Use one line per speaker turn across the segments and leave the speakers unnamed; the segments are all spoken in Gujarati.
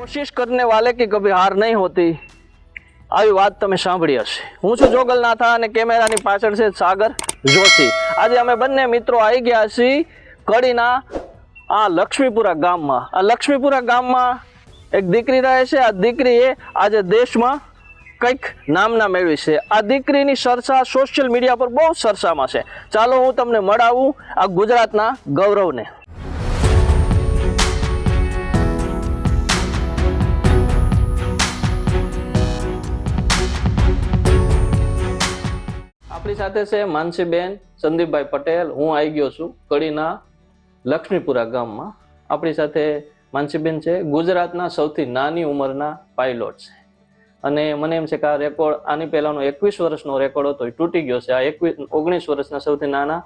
કોશિશ કરને વાલે કે કભી હાર નહીં હોતી. આવી વાત તમે સાંભળી હશે. હું છું જોગલનાથા અને કેમેરાની પાછળ છે સાગર જોશી. આજે અમે બંને મિત્રો આવી ગયા છીએ કડીના આ લક્ષ્મીપુરા ગામમાં. આ લક્ષ્મીપુરા ગામમાં એક દીકરી રહે છે. આ દીકરીએ આજે દેશમાં કંઈક નામના મેળવી છે. આ દીકરીની સરસા સોશિયલ મીડિયા પર બહુ સરસામાં છે. ચાલો હું તમને મળાવું આ ગુજરાતના ગૌરવને. આપણી સાથે છે માનસીબેન સંદીપભાઈ પટેલ. હું આવી ગયો છું કડીના લક્ષ્મીપુરા ગામમાં. આપણી સાથે માનસીબેન છે. ગુજરાતના સૌથી નાની ઉંમરના પાયલોટ છે. અને મને એમ છે કે આ રેકોર્ડ આની પહેલાનો એકવીસ વર્ષનો રેકોર્ડ હતો, એ તૂટી ગયો છે. આ એકવીસ, ઓગણીસ વર્ષના સૌથી નાના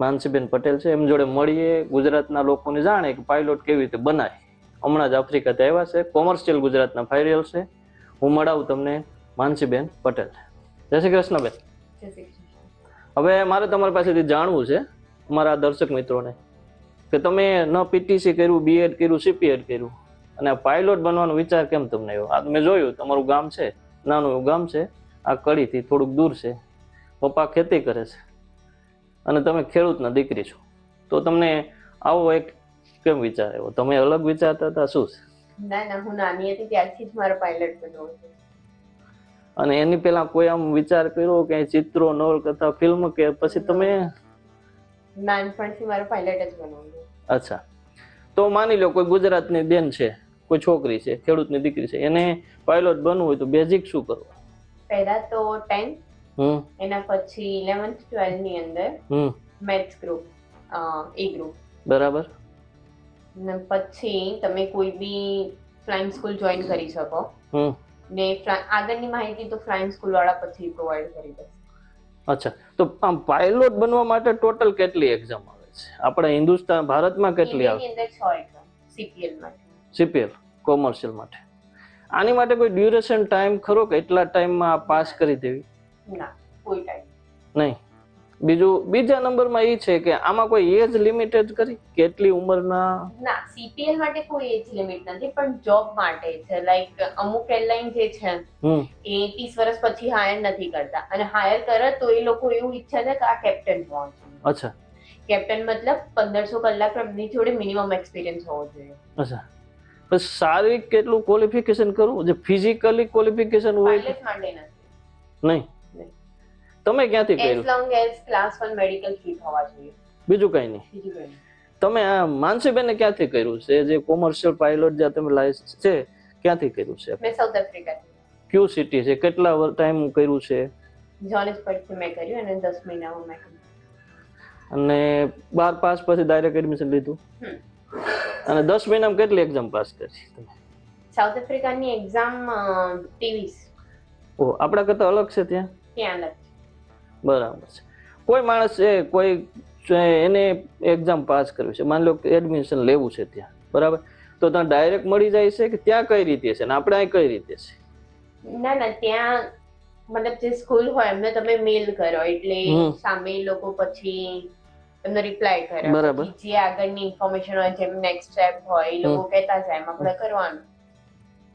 માનસીબેન પટેલ છે. એમ જોડે મળીએ, ગુજરાતના લોકોને જાણે કે પાયલોટ કેવી રીતે બનાય. હમણાં જ આફ્રિકાથી આવ્યા છે. કોમર્શિયલ ગુજરાતના ફાઇરિયલ છે. હું મળાવું તમને માનસીબેન પટેલ જય શ્રી કૃષ્ણ હવે મારે તમારી પાસેથી જાણવું છે મારા દર્શક મિત્રોને કે તમે ન પીટીસી કર્યું બીએડ કર્યું સીપીએડ કર્યું અને પાયલોટ બનવાનો વિચાર કેમ તમને આવ્યો? આ મેં જોયું તમારું ગામ છે નાનું એવું ગામ છે આ કડીથી થોડુંક દૂર છે પપ્પા ખેતી કરે છે અને તમે ખેડૂતના દીકરી છો. તો તમને આવો એક કેમ વિચાર આવ્યો? તમે અલગ વિચારતા હતા શું છે?
ના ના હું નાની હતી ત્યારથી જ મારો પાયલટ બનવું છે.
અને એની પહેલા કોઈ આમ વિચાર કર્યો કે ચિત્રો નવલકથા ફિલ્મ કે પછી તમે?
નાનપણથી મારો પાયલટ જ બનવાનું
અચ્છા. તો માની લો કોઈ ગુજરાતની બેન છે કોઈ છોકરી છે ખેડૂતની દીકરી છે એને પાયલોટ બનવું હોય તો બેઝિક શું કરવું?
પહેલા તો ટેન્થ
હમ.
એના પછી ઇલેવન્થ ટ્વેલ્થની અંદર
હમ.
મેથ્સ ગ્રુપ એ ગ્રુપ
બરાબર.
ને પછી તમે કોઈ બી ફ્લાઇંગ સ્કૂલ જોઈન કરી શકો.
હમ.
ને આગળની માહિતી તો ફ્લાઇંગ સ્કૂલ વાળા પછી પ્રોવાઈડ કરી દેશે
અચ્છા. તો આમ પાયલોટ બનવા માટે ટોટલ કેટલી એક્ઝામ આવે છે? આપણે હિન્દુસ્તાન ભારતમાં કેટલી આવે?
અંદર એક્ઝામ સીપીએલ માટે.
સીપીએલ કોમર્શિયલ માટે. આની માટે કોઈ ડ્યુરેશન ટાઈમ ખરો કે એટલા ટાઈમમાં પાસ કરી દેવી?
ના કોઈ ટાઈમ
નહીં? બીજું બીજા નંબરમાં એ છે કે આમાં કોઈ એજ લિમિટેડ કરી કેટલી ઉંમરના?
ના સીપીએલ માટે કોઈ એજ લિમિટ નથી પણ જોબ માટે છે. લાઈક અમુક એરલાઇન જે છે એ ત્રીસ વર્ષ પછી હાયર નથી કરતા. અને હાયર કરે તો એ લોકો એવું ઈચ્છે છે કે આ કેપ્ટન હોવો
અચ્છા.
કેપ્ટન મતલબ પંદરસો કલાકની જોડે મિનિમમ એક્સપિરિયન્સ હોવો જોઈએ.
અચ્છા. પછી શારીરિક કેટલું ક્વોલિફિકેશન કરવું? જે ફિઝિકલી ક્વોલિફિકેશન હોય
પાયલટ માટે નથી.
નહીં? તમે ક્યાંથી કર્યું
long as class 1 medical fit હોવા જોઈએ.
બીજું કઈ નહીં.
બીજું કંઈ નહીં.
તમે આ માનસીબેને ક્યાંથી કર્યું છે? જે કોમર્શિયલ પાયલોટ જે તમે લાયસન્સ છે ક્યાંથી કર્યું છે?
મેં સાઉથ આફ્રિકા
ક્યુ સિટી છે? કેટલા ટાઈમ કર્યું છે?
જોનિસબર્ગથી મેં કર્યું અને 10 મહિનામાં મેં
અને બાર પાસ પછી ડાયરેક્ટ એડમિશન લીધું? અને દસ મહિનામાં કેટલી એક્ઝામ પાસ કરી તમે?
સાઉથ આફ્રિકાની એક્ઝામ ત્રેવીસ.
ઓ આપણા કરતા અલગ છે ત્યાં?
ત્યાં અલગ.
બરાબર છે. કોઈ માણસ છે કોઈ એને એક્ઝામ પાસ કરવી છે. માની લો કે એડમિશન લેવું છે ત્યાં બરાબર? તો ત્યાં ડાયરેક્ટ મળી જાય છે કે ત્યાં કઈ રીતે છે? ને આપણે અહીં કઈ રીતે છે?
ના ના ત્યાં મતલબ જે સ્કૂલ હોય એમને તમે મેલ કરો એટલે સામે લોકો પછી એમનો રિપ્લાય કરે.
બરાબર.
જે આગળની ઇન્ફોર્મેશન હોય જેમ નેક્સ્ટ સ્ટેપ હોય એ લોકો કહેતા જાય એમ આપણે કરવાનું.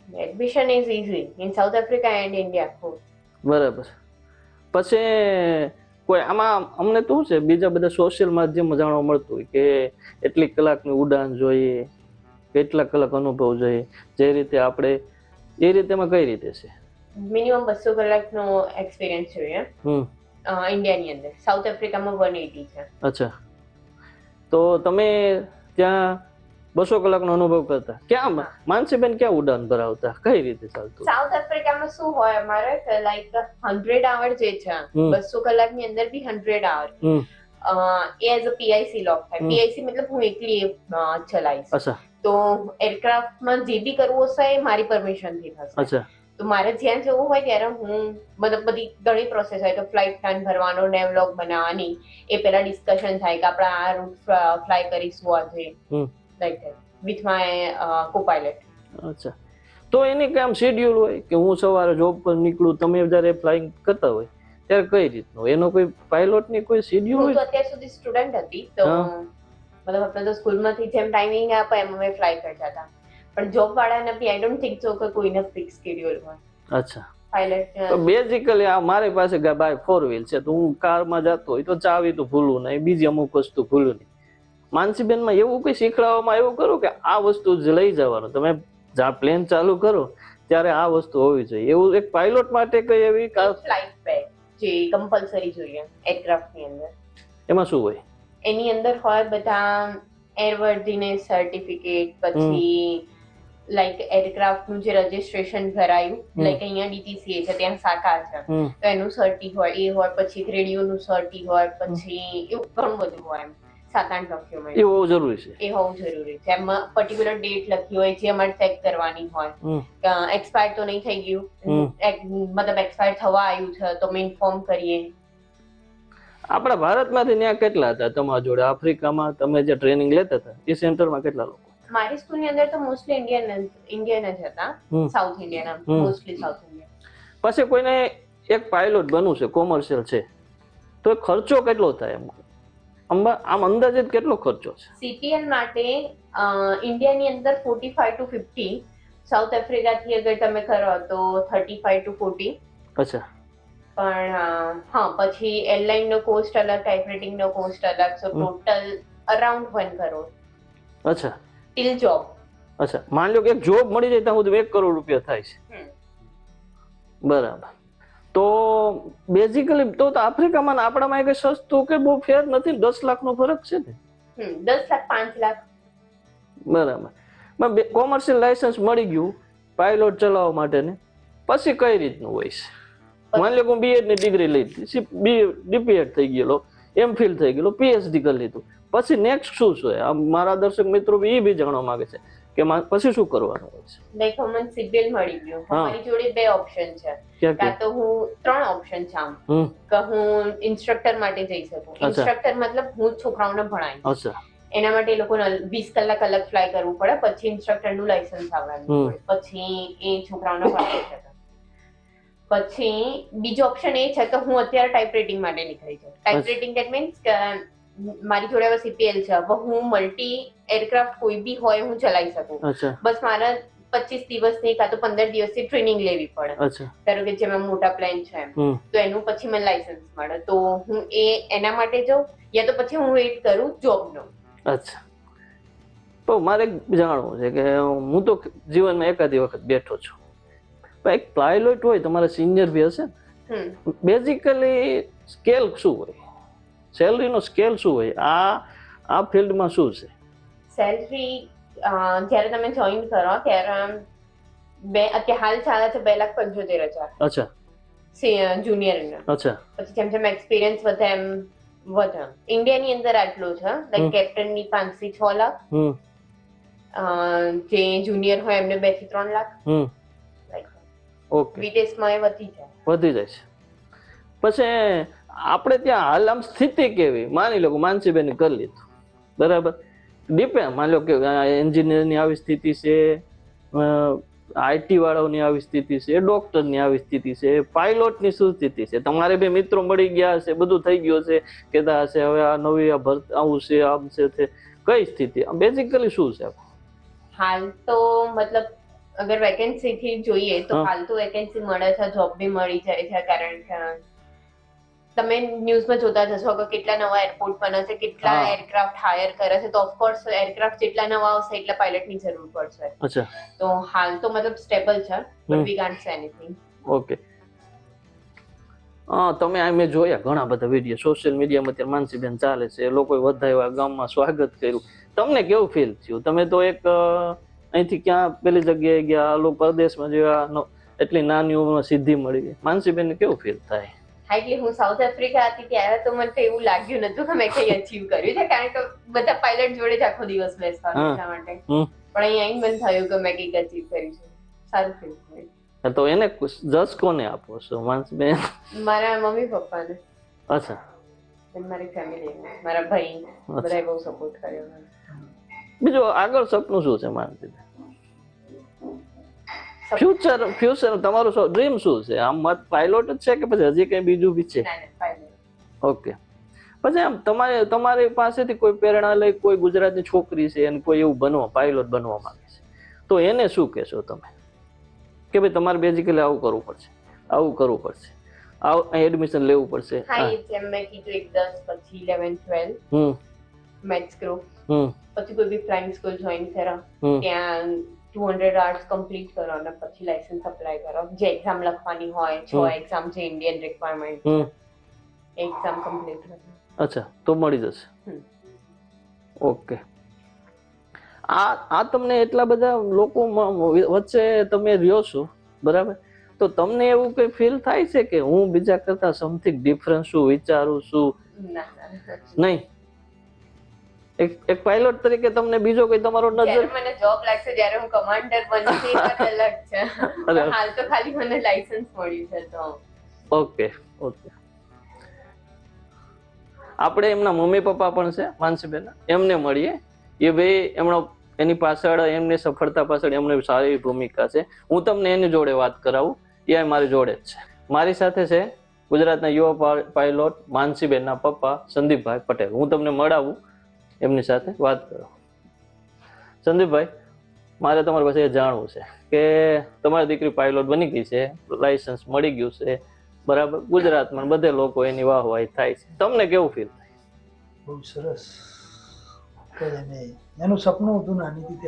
Admission is easy in South Africa and India ખૂબ
બરાબર. પછી કોઈ આમાં અમને તો શું છે બીજા બધા સોશિયલ માધ્યમમાં જાણવા મળતું હોય કે એટલી કલાકની ઉડાન જોઈએ કેટલા કલાક અનુભવ જોઈએ જે રીતે આપણે એ રીતે એમાં કઈ રીતે છે?
મિનિમમ બસો કલાકનો એક્સપિરિયન્સ જોઈએ
હમ.
ઇન્ડિયાની અંદર. સાઉથ આફ્રિકામાં વન એટી છે.
અચ્છા. તો તમે ત્યાં બસો કલાકનો અનુભવ કરતા. ક્યાં માનસીબેન ક્યાં ઉડાન ભરાવતા? કઈ રીતે ચાલતું?
સાઉથ આફ્રિકામાં શું હોય અમારે? લાઈક હંડ્રેડ આવર જે છે બસો કલાકની અંદર બી હંડ્રેડ આવર એ એઝ અ પીઆઈસી લોક થાય. પીઆઈસી મતલબ હું એકલી ચલાવીશ. તો એરક્રાફ્ટમાં જે બી કરવું હશે એ મારી પરમિશનથી થશે. તો મારે જ્યાં જવું હોય ત્યારે હું મતલબ બધી ઘણી પ્રોસેસ હોય. તો ફ્લાઇટ પ્લાન ભરવાનો નેવલોગ બનાવવાની એ પેલા ડિસ્કશન થાય કે આપણે આ રૂટ ફ્લાય કરીશું આજે. વિથ માય કો પાયલટ
અચ્છા. તો એની કામ શેડ્યુલ હોય કે હું સવારે જોબ પર નીકળું તમે જ્યારે ફ્લાઇંગ કરતા હોય ત્યારે કઈ રીતનું? એનો કોઈ પાયલોટની કોઈ શેડ્યુલ
હું તો
હોય?
અત્યાર સુધી સ્ટુડન્ટ હતી તો
હા.
મતલબ આપણે તો સ્કૂલમાંથી જેમ ટાઈમિંગ આપે એમ અમે ફ્લાય કરતા હતા. પણ જોબ વાળાને બી આઈ ડોન્ટ થિંક સો કે કોઈને ફિક્સ શેડ્યુલ હોય.
અચ્છા.
પાયલટ
તો બેઝિકલી આ મારી પાસે બાય ફોર વ્હીલ છે તો હું કારમાં જતો હોય તો ચાવી તો ભૂલું નહીં બીજી અમુક વસ્તુ ભૂલું નહીં. માનસીબેનમાં એવું કઈ શીખડાવવામાં એવું કરું કે આ વસ્તુ જ લઈ જવાનું. તમે જ્યાં પ્લેન ચાલુ કરો ત્યારે આ વસ્તુ હોવી જોઈએ. એવું એક પાયલોટ માટે કઈ એવી
ફ્લાઇટ બેગ જે કમ્પલસરી જોઈએ એરક્રાફ્ટની અંદર.
એમાં શું હોય?
એની અંદર હોય બધા એરવર્ધીનેસ સર્ટિફિકેટ પછી લાઈક એરક્રાફ્ટનું જે રજીસ્ટ્રેશન
ભરાયું.
લાઈક અહીંયા ડીટીસીએ છે ત્યાં સાકા છે. તો એનું સર્ટી હોય એ હોય પછી રેડિયો નું સર્ટી હોય પછી એવું ઘણું બધું હોય એમ. સાત આઠ ડોક્યુમેન્ટ
એ હોવું જરૂરી છે.
એ હોવું જરૂરી છે. એમાં પર્ટિક્યુલર ડેટ લખી હોય જે અમારે ચેક કરવાની હોય. એક્સપાયર તો નહીં થઈ ગયું. મતલબ એક્સપાયર થવા આવ્યું છે તો અમે ઇન્ફોર્મ કરીએ.
આપણા ભારતમાંથી ત્યાં કેટલા હતા તમારા જોડે? આફ્રિકામાં તમે જે ટ્રેનિંગ લેતા હતા એ સેન્ટરમાં કેટલા લોકો?
મારી સ્કૂલની અંદર તો મોસ્ટલી ઇન્ડિયન ઇન્ડિયન જ હતા. South Indian mostly South Indian
પછી કોઈને એક પાયલોટ બનવું છે કોમર્શિયલ છે. તો ખર્ચો કેટલો થાય એમ? આમ અંદાજે કેટલો ખર્ચો છે?
સીપીએલ માટે ઇન્ડિયાની અંદર forty five to fifty South આફ્રિકાથી અગર તમે કરો તો થર્ટી ફાઈવ ટુ ફોર્ટી
અચ્છા.
પણ હા પછી એરલાઇન નો કોસ્ટ અલગ ટાઈપરાઇટિંગ નો કોસ્ટ અલગ so total around one crore
અચ્છા.
ટિલ જોબ
અચ્છા. માની લો કે એક જોબ મળી જાય તો હું એક કરોડ રૂપિયા થાય છે. બરાબર. તો બેઝિકલી તો આફ્રિકામાં આપણામાં એક સસ્તું કે બહુ ફેર નથી દસ લાખનો ફરક છે ને.
દસ લાખ પાંચ લાખ.
બરાબર. કોમર્શિયલ લાયસન્સ મળી ગયું પાયલોટ ચલાવવા માટે ને. પછી કઈ રીતનું હોય છે? માની લો હું બીએડની ડિગ્રી લીધી બી ડીપીએડ થઈ ગયેલો એમ ફિલ થઈ ગયેલો પીએચડી કરી લીધું. પછી નેક્સ્ટ શું છે? મારા દર્શક મિત્રો એ બી જાણવા માંગે છે. કે પછી શું કરવાનું હોય છે?
લાઈક મને સિગ્નલ મળી ગયું. મારી જોડે બે ઓપ્શન છે. કાં તો હું ત્રણ ઓપ્શન છે આમ. કે હું ઇન્સ્ટ્રક્ટર માટે જઈ શકું. ઇન્સ્ટ્રક્ટર મતલબ હું છોકરાઓને
ભણાવી
એના માટે એ લોકોને વીસ કલાક અલગ ફ્લાય કરવું પડે પછી ઇન્સ્ટ્રક્ટરનું લાયસન્સ આવવાનું પછી એ છોકરાઓને ભણાવી શકે. પછી બીજો ઓપ્શન એ છે કે હું અત્યારે ટાઈપ રેટિંગ માટે નીકળી જાઉં. ટાઈપ રેટિંગ દેટ મીન્સ કે મારી જોડે હવે સીપીએલ છે. હવે હું મલ્ટી એરક્રાફ્ટ કોઈ બી હોય હું ચલાવી શકું. બસ મારા પચીસ દિવસની કાં તો પંદર દિવસની ટ્રેનિંગ લેવી પડે. ધારો કે જેમાં મોટા પ્લેન છે તો એનું પછી મને લાયસન્સ મળે. તો હું એ એના માટે જાઉં? યા તો પછી હું વેઇટ કરું જોબનો
અચ્છા. તો મારે જાણવું છે કે હું તો જીવનમાં એકાદી વખત બેઠો છું. પણ એક પાયલોટ હોય તમારે સિનિયર બી હશે બેઝિકલી સ્કેલ શું હોય? સેલરીનો સ્કેલ શું હોય? આ આ ફિલ્ડમાં શું છે?
સેલરી જ્યારે તમે જોઈન કરો ત્યારે બે અત્યારે હાલ ચાલે છે બે લાખ પંચોતેર હજાર.
અચ્છા.
જુનિયર
અચ્છા.
પછી જેમ જેમ એક્સપિરિયન્સ વધે એમ વધે. ઇન્ડિયાની અંદર આટલું છે. લાઈક કેપ્ટનની પાંચથી છ લાખ. જે જુનિયર હોય એમને બેથી ત્રણ લાખ.
ઓકે.
વિદેશમાં એ વધી જાય.
વધી જાય છે. પછી આપણે ત્યાં હાલ આમ સ્થિતિ કેવી? માની લો માનસીબેન કરી લીધું. બરાબર? ડિપેન્ડ માની લો કે એન્જિનિયરની આવી સ્થિતિ છે આઈટી વાળાઓની આવી સ્થિતિ છે ડોક્ટરની આવી સ્થિતિ છે પાયલોટની શું સ્થિતિ છે? તમારે બે મિત્રો મળી ગયા છે બધું થઈ ગયું છે કહેતા હશે હવે આ નવી આ ભરત આવું છે આમ છે તે કઈ સ્થિતિ? બેઝિકલી શું છે?
હાલ તો મતલબ અગર વેકેન્સી થી જોઈએ તો. હાલ તો વેકેન્સી મળે છે જોબ બી મળી જાય છે કારણ કે તમે ન્યૂઝમાં જોતા જશો કે કેટલા નવા એરપોર્ટ બને છે કેટલા એરક્રાફ્ટ હાયર કરે છે. તો ઓફકોર્સ એરક્રાફ્ટ જેટલા નવા આવશે એટલા પાયલટની જરૂર પડશે.
અચ્છા.
તો હાલ તો મતલબ સ્ટેબલ છે but we can't say anything
okay હા તમે આ મેં જોયા ઘણા બધા વીડિયો સોશિયલ મીડિયામાં અત્યારે માનસીબેન ચાલે છે. લોકો લોકોએ વધાવ્યા ગામમાં સ્વાગત કર્યું. તમને કેવું ફીલ થયું? તમે તો એક અહીંથી ક્યાં પેલી જગ્યાએ ગયા? લોકો પરદેશમાં જેવા એટલી નાની ઉંમરમાં સિદ્ધિ મળી માનસીબેનને કેવું ફીલ થાય?
હા એટલે હું સાઉથ આફ્રિકા હતી ત્યારે તો મને તો એવું લાગ્યું નતું કે મેં કઈ અચીવ કર્યું છે કારણ કે બધા પાયલટ જોડે જ આખો દિવસ બેસતા એટલા માટે. પણ અહીંયા મને થયું કે મેં કંઈક અચીવ કર્યું છે. સારું ફીલ થયું
તો એને જસ કોને આપો છો માનસીબેન?
મારા મમ્મી પપ્પાને.
અચ્છા.
મારી ફેમિલી મારા ભાઈ બધાએ બહુ સપોર્ટ કર્યો.
બીજો આગળ સપનું શું છે માનસીબેન? ફ્યુચર ફ્યુચર તમારું ડ્રીમ શું છે? આમ મત પાયલોટ જ છે કે પછી હજી કઈ બીજું બી છે. ઓકે પછી આમ તમારે તમારી પાસેથી કોઈ પ્રેરણા લઈ કોઈ ગુજરાતની છોકરી છે અને કોઈ એવું બનવા પાયલોટ બનવા માંગે છે. તો એને શું કહેશો તમે? કે ભાઈ તમારે બેઝિકલી આવું કરવું પડશે. આવું કરવું પડશે. આવું એડમિશન લેવું પડશે.
હા જેમ મેં કીધું એક દસ પછી ઇલેવન ટ્વેલ્વ
હમ.
મેથ્સ ગ્રુપ
હમ.
પછી કોઈ બી ફ્લાઇંગ સ્કૂલ જોઈન કરો ત્યાં ટુ હંડ્રેડ આર્ટ્સ કમ્પ્લીટ કરો અને પછી લાયસન્સ અપ્લાય કરો. જે એક્ઝામ લખવાની હોય છ એક્ઝામ છે ઇન્ડિયન રિક્વાયરમેન્ટ એક્ઝામ કમ્પ્લીટ કરો
અચ્છા તો મળી જશે. ઓકે. આ આ તમને એટલા બધા લોકો વચ્ચે તમે રહ્યો છો બરાબર? તો તમને એવું કઈ ફીલ થાય છે કે હું બીજા કરતા સમથિંગ ડિફરન્સ શું વિચારું છું? નહીં? એક પાયલોટ તરીકે તમને બીજો કોઈ તમારો નજર?
મને જોબ લાગશે જ્યારે હું કમાન્ડર બનશે એ અલગ છે. હાલ તો ખાલી મને લાયસન્સ મળ્યું છે તો.
Okay okay. આપણે એમના મમ્મી પપ્પા પણ છે માનસીબેન. એમને મળીએ. એ ભાઈ એમનો એની પાછળ એમની સફળતા પાછળ એમની સારી ભૂમિકા છે. હું તમને એની જોડે વાત કરાવું. એ મારી જોડે જ છે. મારી સાથે છે ગુજરાતના યુવા પાયલોટ માનસીબેનના પપ્પા સંદીપભાઈ પટેલ. હું તમને મળાવું. એમની સાથે વાત કરો. સંદીપભાઈ મારે તમારી પાસે એ જાણવું છે કે તમારી દીકરી પાયલોટ બની ગઈ છે લાયસન્સ મળી ગયું છે બરાબર? ગુજરાતમાં બધે લોકો એની વાહવાહી થાય છે. તમને કેવું ફીલ થાય?
બહુ સરસ. એનું સપનું હતું નાની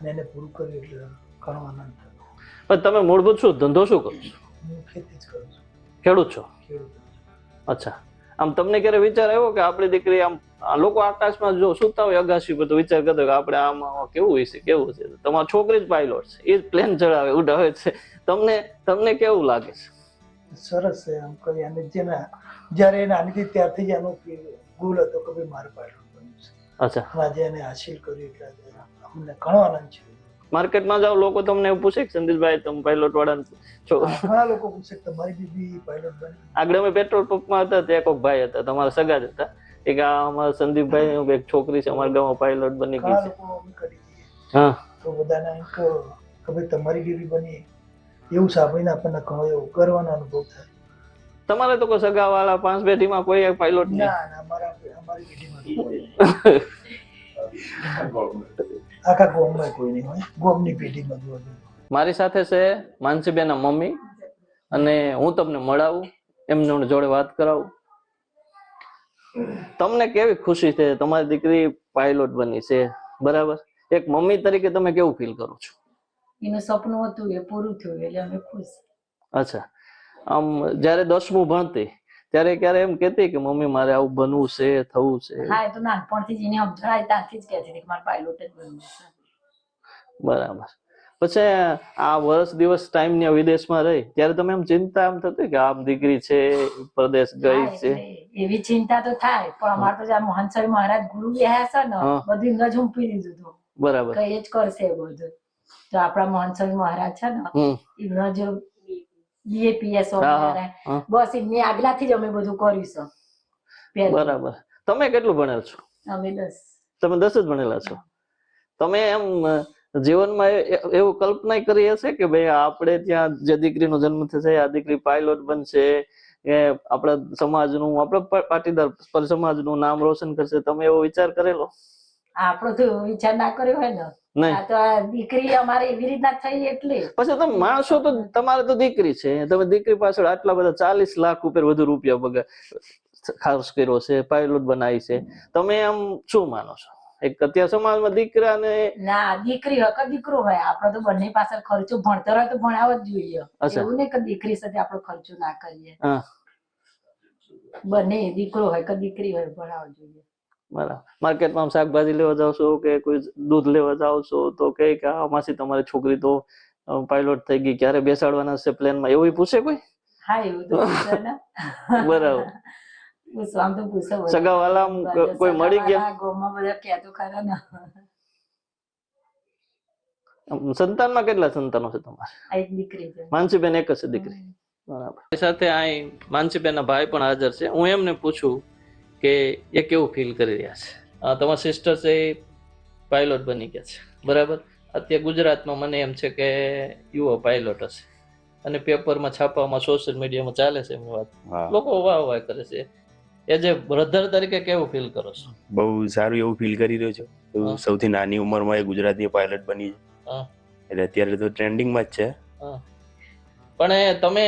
અને એને પૂરું કર્યું એટલે ઘણો આનંદ થયો.
પણ તમે મૂળભૂત શું ધંધો શું કરો છો?
હું ખેતી જ કરું છું.
ખેડૂત છો?
ખેડૂત
અચ્છા. આમ તમને ક્યારે વિચાર આવ્યો કે આપણી દીકરી આમ લોકો આકાશમાં જો સુતા હોય અગાશી પર તો વિચાર કરતો કે આપણે આમ કેવું હોય છે કેવું છે? તમારી છોકરી જ પાયલોટ છે. એ જ પ્લેન ચડાવે ઉડાવે છે. તમને તમને કેવું લાગે છે?
સરસ છે આમ કરી અને જેના જ્યારે એને આની ત્યારથી જ એનો ગોલ હતો કે ભાઈ મારો પાયલોટ બન્યું છે.
અચ્છા.
આજે એને હાસિલ કર્યું એટલે અમને ઘણો આનંદ છે.
માર્કેટમાં જાઓ લોકો તમને એવું પૂછે કે સંદીપભાઈ તમે પાયલોટ વાળા છો
ઘણા લોકો પૂછે કે તમારી બીબી પાયલોટ બની
આગળ અમે પેટ્રોલ પંપમાં હતા ત્યાં કોઈક ભાઈ હતા તમારા સગા જ હતા. એક આ અમારા સંદીપભાઈ એક છોકરી છે અમારા ગામમાં પાયલોટ બની ગઈ છે. હા.
તો બધાને એમ કે તમારી બીબી બની એવું સાંભળીને આપણને ઘણો એવો કરવાનો અનુભવ થાય.
તમારે તો કોઈ સગા વાળા પાંચ પેઢીમાં કોઈ એક પાયલોટ
ના ના અમારા અમારી પેઢીમાં આખા ગોમમાં કોઈ નહીં હોય. ગોમની પેઢીમાં જોવા જોઈએ.
મારી સાથે છે માનસીબેનના મમ્મી અને હું તમને મળાવું એમને જોડે વાત કરાવું. તમને કેવી ખુશી છે? તમારી દીકરી પાયલોટ બની છે બરાબર? એક મમ્મી તરીકે તમે કેવું ફીલ કરો છો?
એનું સપનું હતું એ પૂરું થયું એટલે અમે ખુશ.
અચ્છા. આમ જ્યારે દસમું ભણતી ત્યારે ક્યારે એમ કહેતી કે મમ્મી મારે આવું બનવું છે થવું છે.
હા એ તો નાનપણથી જ એને ત્યારથી જ કહેતી હતી કે મારે પાયલોટ જ બનવું છે.
બરાબર. પછી આ વર્ષ દિવસ ટાઈમ ને વિદેશમાં રહી. ત્યારે તમે એમ ચિંતા એમ થતી કે આમ દીકરી છે પ્રદેશ ગઈ છે.
એવી ચિંતા તો થાય પણ અમાર તો જ્યાં મોહનસરી મહારાજ ગુરુ બેહ્યા છે ને. બધું એમને ઝૂંપી દીધું હતું.
બરાબર.
કઈ જ કરશે બધું. તો આપણા મોહનસરી મહારાજ છે ને એમનો જો
હા.
બસ એમની આગલાથી જ અમે બધું કર્યું છે.
બરાબર. તમે કેટલું ભણેલ છો?
અમે દસ.
તમે દસ જ ભણેલા છો? તમે એમ જીવનમાં એવું કલ્પના કરી હશે કે ભાઈ આપણે ત્યાં જે દીકરીનો જન્મ થશે આ દીકરી પાયલોટ બનશે કે આપણા સમાજનું આપણા પાટીદાર પર સમાજનું નામ રોશન કરશે. તમે એવો વિચાર કરેલો?
આપણો તો વિચાર ના કર્યો હોય ને. દીકરી અમારે એવી રીતના થઈ એટલે.
પછી તમે માણસો તો તમારે તો દીકરી છે. તમે દીકરી પાછળ આટલા બધા ચાલીસ લાખ ઉપર વધુ રૂપિયા બગા ખાસ કર્યો છે પાયલોટ બનાવી છે. તમે આમ શું માનો છો? એક અત્યારે સમાજમાં દીકરાને
ના દીકરી હોય કે દીકરો હોય. આપડે તો બંને પાછળ ખર્ચો ભણતર હોય તો ભણાવ જ જોઈએ. એવું નહીં કે દીકરી સાથે આપણે ખર્ચો ના કરીએ. બંને દીકરો હોય કે દીકરી હોય ભણાવ જોઈએ.
બરાબર. માર્કેટમાં શાકભાજી લેવા જાવ છો કે કોઈ દૂધ લેવા જાવ છો તો કે કે આ માસી તમારી છોકરી તો પાયલોટ થઈ ગઈ. ક્યારે બેસાડવાના છે પ્લેનમાં એવું પૂછે કોઈ?
હા એવું તો
બરાબર. કોઈ મળી ગયા? સંતાનમાં કેટલા સંતાનો છે તમારે? માનસીબેન એક જ છે દીકરી. બરાબર. સાથે અહીં માનસીબેનના ભાઈ પણ હાજર છે. હું એમને પૂછું કે એ કેવું ફીલ કરી રહ્યા છે? તમારા સિસ્ટર છે એ પાયલોટ બની ગયા છે. બરાબર? અત્યારે ગુજરાતમાં મને એમ છે કે યુવો પાયલોટ હશે. અને પેપરમાં છાપવામાં સોશિયલ મીડિયામાં ચાલે છે એમની વાત. લોકો વાહ વાહ કરે છે. એ જે બ્રધર તરીકે કેવું ફીલ કરો છો?
બહુ સારું એવું ફીલ કરી રહ્યો છું. સૌથી નાની ઉંમરમાં એ ગુજરાતી પાયલટ બની છે. એટલે અત્યારે તો ટ્રેન્ડિંગમાં જ છે.
પણ એ તમે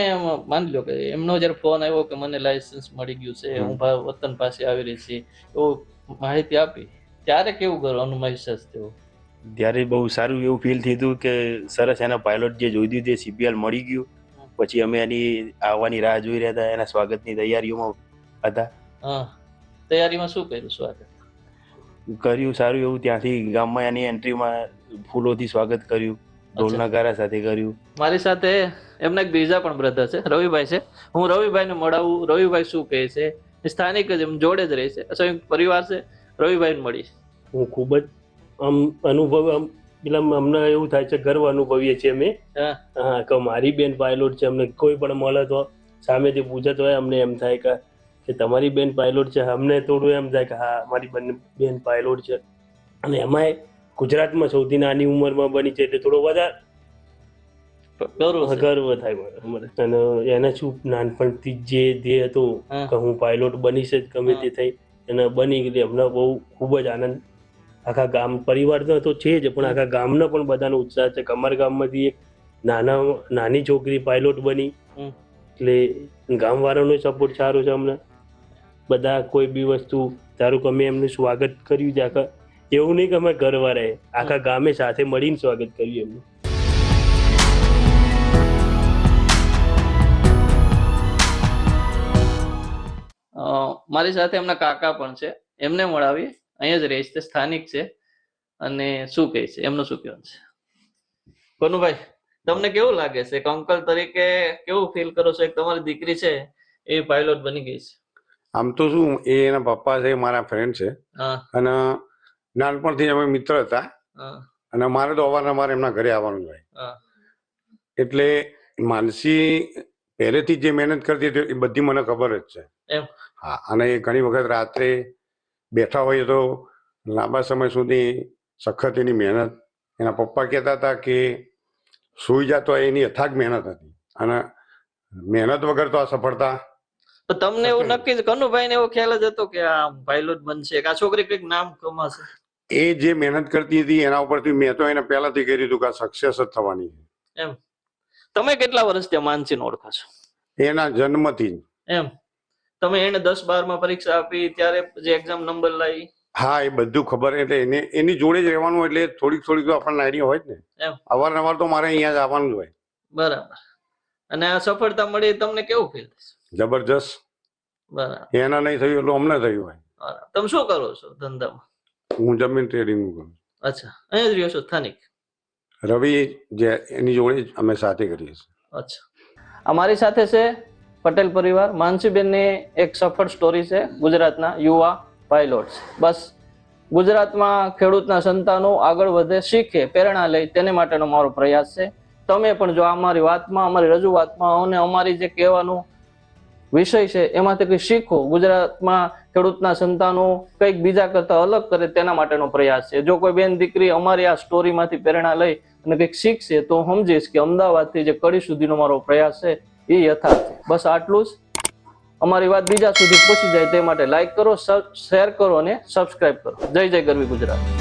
માની લો કે એમનો જયારે ફોન આવ્યો કે મને લાયસન્સ મળી ગયું છે હું વતન પાસે આવી રહી છે એવું માહિતી આપી ત્યારે કેવું કરવાનું મહેસૂસ થયો?
ત્યારે બહુ સારું એવું ફીલ થયું કે સરસ એના પાયલોટ જે જોઈતું તે સીપીએલ મળી ગયું. પછી અમે એની આવવાની રાહ જોઈ રહ્યા હતા એના સ્વાગતની તૈયારીઓમાં હતા.
હા. તૈયારીમાં શું કર્યું સ્વાગત?
કર્યું સારું એવું ત્યાંથી ગામમાં એની એન્ટ્રીમાં ફૂલોથી સ્વાગત કર્યું. ઢોલના નગારા સાથે કર્યું.
મારી સાથે એમના એક બીજા પણ બ્રધર છે રવિભાઈ છે. હું રવિભાઈને મળાવું રવિભાઈ શું કહે છે? સ્થાનિક જ એમ જોડે જ રહે છે સંયુક્ત પરિવાર છે રવિભાઈને મળી.
હું ખૂબ જ આમ અનુભવ આમ પેલા અમને એવું થાય છે ગર્વ અનુભવીએ છીએ અમે.
હા.
હા કે મારી બેન પાયલોટ છે અમને કોઈ પણ મળે તો સામેથી પૂછે હોય અમને એમ થાય કે કે તમારી બેન પાયલોટ છે અમને થોડું એમ થાય કે હા મારી બંને બેન પાયલોટ છે. અને એમાંય ગુજરાતમાં સૌથી નાની ઉંમરમાં બની છે એટલે થોડો વધારે.
ગૌરવ
થાય અને એને શું નાનપણથી જે ધ્યેય હતું કે હું પાયલોટ બનીશ જ ગમે તે થઈ એને બની ગઈ અમને બહુ ખૂબ જ આનંદ. આખા ગામ પરિવારનો તો છે જ પણ આખા ગામનો પણ બધાનો ઉત્સાહ છે કે અમારા ગામમાંથી એક નાના નાની છોકરી પાયલોટ બની. એટલે ગામવાળાનો સપોર્ટ સારો છે અમને. બધા કોઈ બી વસ્તુ ધારો કે અમે એમનું સ્વાગત કર્યું છે આખા એવું નહીં કે અમે ઘરવા રહે આખા ગામે સાથે મળીને સ્વાગત કર્યું એમનું.
મારી સાથે એમના કાકા પણ છે. એમને મળાવી. અહીંયા જ રહે છે તે સ્થાનિક છે. અને શું કહે છે? એમનું શું કહેવાનું છે? કોનુભાઈ તમને કેવું લાગે છે? એક અંકલ તરીકે કેવું ફીલ કરો છો? એક તમારી દીકરી છે એ પાયલોટ બની ગઈ છે.
આમ તો શું એ એના પપ્પા છે મારા ફ્રેન્ડ છે. અને નાનપણથી અમે મિત્ર હતા. અને મારે તો અવારનવાર એમના ઘરે આવવાનું હોય. એટલે માનસી પહેલેથી જે મહેનત કરતી હતી એ બધી મને ખબર જ છે. હા અને એ ઘણી વખત રાત્રે બેઠા હોઈએ તો લાંબા સમય સુધી સખત એની મહેનત. એના પપ્પા કહેતા હતા કે સુઈ જતો એની અથાગ મહેનત હતી. અને મહેનત વગર તો આ સફળતા
તો તમને એવું નક્કી કનુભાઈ ને એવો ખ્યાલ જ હતો કે આ પાયલોટ બનશે કે આ છોકરી કંઈક નામ કમાશે?
એ જે મહેનત કરતી હતી એના ઉપરથી મેં તો એને પહેલાથી કહી દીધું કે સક્સેસ જ થવાની છે.
તમે કેટલા વર્ષ ત્યાં માનસીને ઓળખો છો?
એના જન્મથી
એમ. તમે એને દસ બારમાં પરીક્ષા આપી ત્યારે જે એક્ઝામ નંબર લાવી?
હા એ બધું ખબર એટલે એને એની જોડે જ રહેવાનું એટલે થોડીક થોડીક તો આપણને આઈડિયા હોય જ ને.
એમ.
અવારનવાર તો મારે અહીંયા જ આવવાનું જ હોય.
બરાબર. અને આ સફળતા મળી તમને કેવું ફીલ
જબરજસ્ત.
બરાબર.
એના નહીં થયું એટલું અમને થયું હોય.
તમે શું કરો છો ધંધામાં?
હું જમીન ટ્રેડિંગ કરું
અચ્છા. અહીંયા જ રહ્યો છો સ્થાનિક?
રવિ જે એની જોડે જ અમે સાથે કરીએ છીએ.
અચ્છા. અમારી સાથે છે પટેલ પરિવાર. માનસીબેનની એક સફળ સ્ટોરી છે ગુજરાતના યુવા પાયલોટ બસ ગુજરાતમાં ખેડૂતના સંતાનો આગળ વધે શીખે પ્રેરણા લે તેને માટેનો મારો પ્રયાસ છે. તમે પણ જો અમારી વાતમાં અમારી રજૂઆતમાં અને અમારી જે કહેવાનું વિષય છે, એમાંથી કંઈ શીખો. ગુજરાતમાં ખેડૂતના સંતાનો કંઈક બીજા કરતા અલગ કરે તેના માટેનો પ્રયાસ છે. જો કોઈ બેન દીકરી અમારી આ સ્ટોરીમાંથી પ્રેરણા લઈ અને કંઈક શીખશે, તો સમજીશ કે અમદાવાદથી જે કડી સુધીનો મારો પ્રયાસ છે, એ યથાર્થ છે. બસ આટલું જ. અમારી વાત બીજા સુધી પહોંચી જાય તે માટે લાઈક કરો શેર કરો અને સબસ્ક્રાઈબ કરો. જય જય ગરવી ગુજરાત.